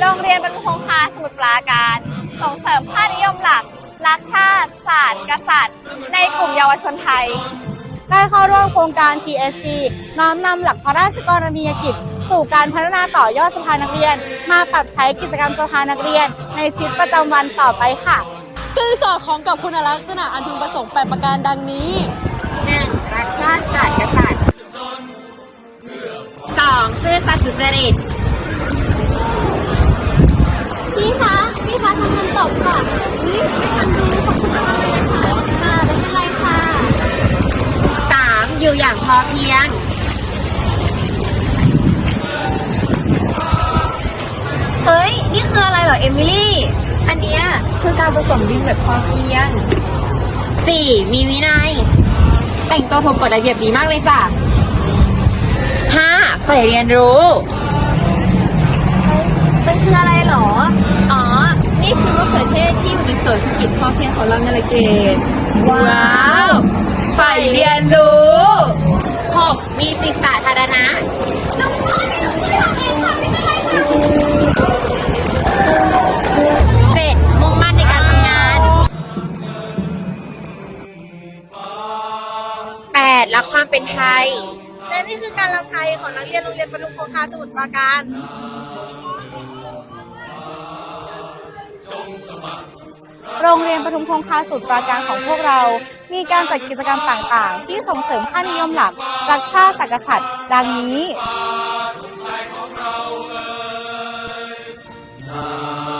โรงเรียนบรรลุคงคาสมุทรปราการ ส่งเสริมค่านิยมหลัก รักชาติ ศาสตร์ กษัตริย์ ในกลุ่มเยาวชนไทย ได้เข้าร่วมโครงการ TSC น้อมนำหลักพระราชกรณียกิจ สู่การพัฒนาต่อยอดสภานักเรียน มาปรับใช้กิจกรรมสภานักเรียน ในชีวิตประจำวันต่อไปค่ะซึ่งสอดคล้องกับคุณลักษณะอันพึงประสงค์8ประการดังนี้ 1. รักชาติศาสตร์กษัตริย์ 2. ซื่อสัตย์สุจริตพี่คะพี่คะทำเงินตกค่ะนี่ไม่ทันดูขอบคุณมากเลยนะคะค่ะไม่เป็นไรค่ะ 3. อยู่อย่างพอเพียงเฮ้ย นี่คืออะไรเหรอ เอมิลี่ อันเนี้ยคือการผสมดินแบบพอเพียง 4. มีวินัย แต่งตัวผมกฎระเบียบดีมากเลยจ้ะ 5. ใฝ่เรียนรู้ มันคืออะไรเหรอ อ๋อ นี่คือมะเขือเทศที่อยู่ในสวนเศรษฐกิจพอเพียงของเราในละเกตว้าวใฝ่เรียนรู้ 6. มีสิทธิสาธารณะ 8. รักความเป็นไทย และนี่คือการรำไทยของนักเรียนโรงเรียนปทุมคงคาสมุทรปราการ โรงเรียนปทุมคงคาสมุทรปราการของพวกเรา มีการจัดกิจกรรมต่างๆ ที่ส่งเสริมค่านิยมหลักรักชาติศักดิ์สัตย์ดังนี้ขอเตือนเตือน